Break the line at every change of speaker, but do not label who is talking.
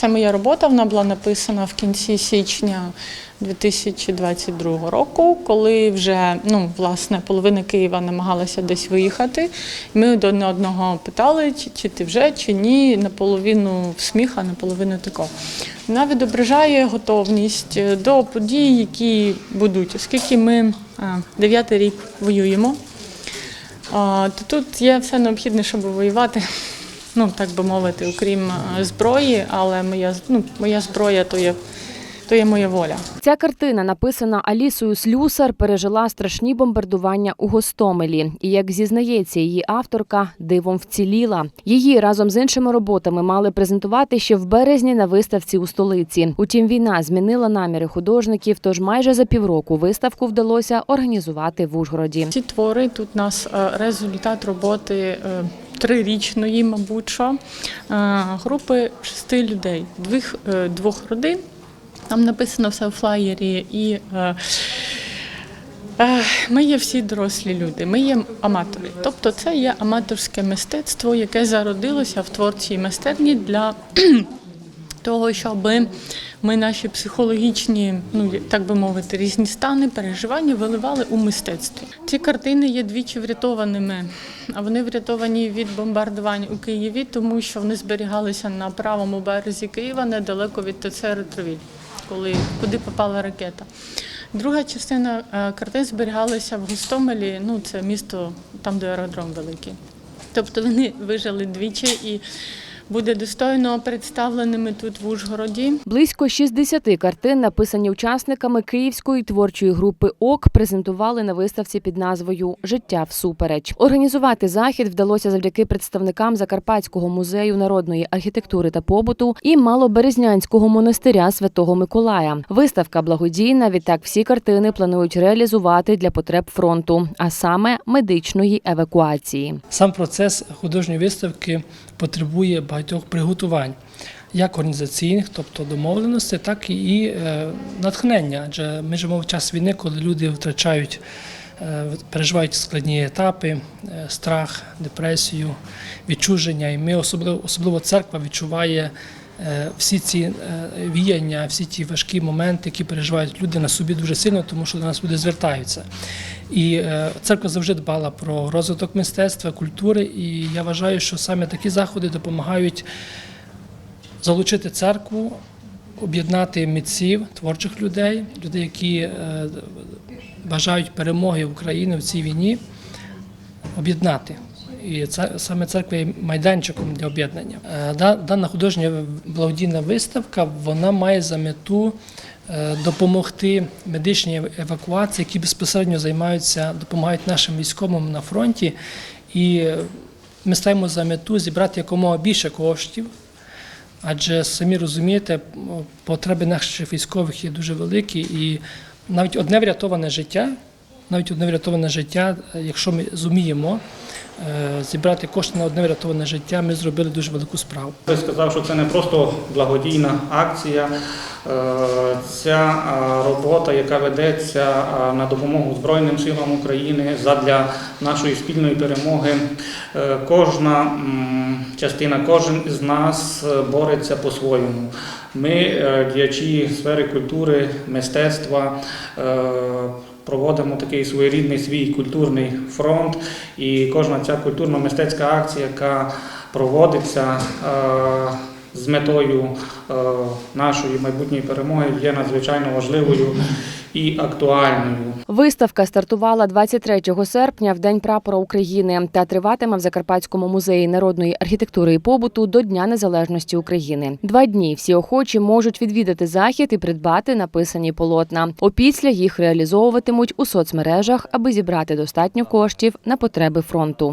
Це моя робота, вона була написана в кінці січня 2022 року, коли вже ну, власне половина Києва намагалася десь виїхати. Ми один одного питали, чи, чи ти вже, чи ні, наполовину в сміх, а наполовину тако. Вона відображає готовність е, до подій, які будуть, оскільки ми а, дев'ятий рік воюємо. То тут є все необхідне, щоб воювати. Ну, так би мовити, окрім е, зброї, але моя, ну, моя зброя то є, то є моя воля.
Ця картина, написана Алісою Слюсар, пережила страшні бомбардування у Гостомелі. І як зізнається її авторка, дивом вціліла. Її разом з іншими роботами мали презентувати ще в березні на виставці у столиці. Утім, війна змінила наміри художників. Тож майже за півроку виставку вдалося організувати в Ужгороді.
Ці твори тут у нас е, результат роботи е, трирічної, мабуть, що, е, групи шести людей, двох, е, двох родин. Там написано все в флаєрі і. е, Ми є всі дорослі люди, ми є аматори. Тобто це є аматорське мистецтво, яке зародилося в творчій майстерні для того, щоб ми наші психологічні, ну так би мовити, різні стани, переживання виливали у мистецтві. Ці картини є двічі врятованими, а вони врятовані від бомбардувань у Києві, тому що вони зберігалися на правому березі Києва недалеко від ТЦ Ретровіль, коли куди попала ракета. Друга частина е, картин зберігалася в Гостомелі, ну це місто там, де аеродром великий. Тобто вони вижили двічі і буде достойно представленими тут в Ужгороді.
Близько 60 картин, написані учасниками київської творчої групи ОК, презентували на виставці під назвою Життя всупереч. Організувати захід вдалося завдяки представникам Закарпатського музею народної архітектури та побуту і Малоберезнянського монастиря Святого Миколая. Виставка благодійна. Відтак всі картини планують реалізувати для потреб фронту, а саме медичної евакуації.
Сам процес художньої виставки потребує багатьох приготувань, як організаційних, тобто домовленостей, так і е, натхнення. Адже ми живемо в час війни, коли люди втрачають, переживають складні етапи, е, страх, депресію, відчуження. І ми особливо, особливо церква відчуває. е, Всі ці е, віяння, всі ті важкі моменти, які переживають люди на собі дуже сильно, тому що до нас люди звертаються. І е, церква завжди дбала про розвиток мистецтва, культури, і я вважаю, що саме такі заходи допомагають залучити церкву, об'єднати митців, творчих людей, людей, які е, бажають перемоги України в цій війні, об'єднати. І це саме церква є майданчиком для об'єднання. Е, Дана художня благодійна виставка вона має за мету е, допомогти медичній евакуації, які безпосередньо займаються, допомагають нашим військовим на фронті. І ми ставимо за мету зібрати якомога більше коштів. Адже самі розумієте, потреби наших військових є дуже великі, і навіть одне врятоване життя, навіть одне врятоване життя, е, якщо ми зуміємо е, зібрати кошти на одне врятоване життя, ми зробили дуже велику справу.
Я сказав, що це не просто благодійна акція. Е, Ця робота, яка ведеться на допомогу Збройним силам України задля нашої спільної перемоги. Кожна частина, кожен із нас бореться по-своєму. Ми, діячі сфери культури, мистецтва, проводимо такий своєрідний свій культурний фронт, і кожна ця культурно-мистецька акція, яка проводиться е, з метою е, нашої майбутньої перемоги, є надзвичайно важливою і актуальною.
Виставка стартувала 23 серпня в День прапора України та триватиме в Закарпатському музеї народної архітектури і побуту до Дня Незалежності України. Два дні всі охочі можуть відвідати захід і придбати написані полотна. Опісля їх реалізовуватимуть у соцмережах, аби зібрати достатньо коштів на потреби фронту.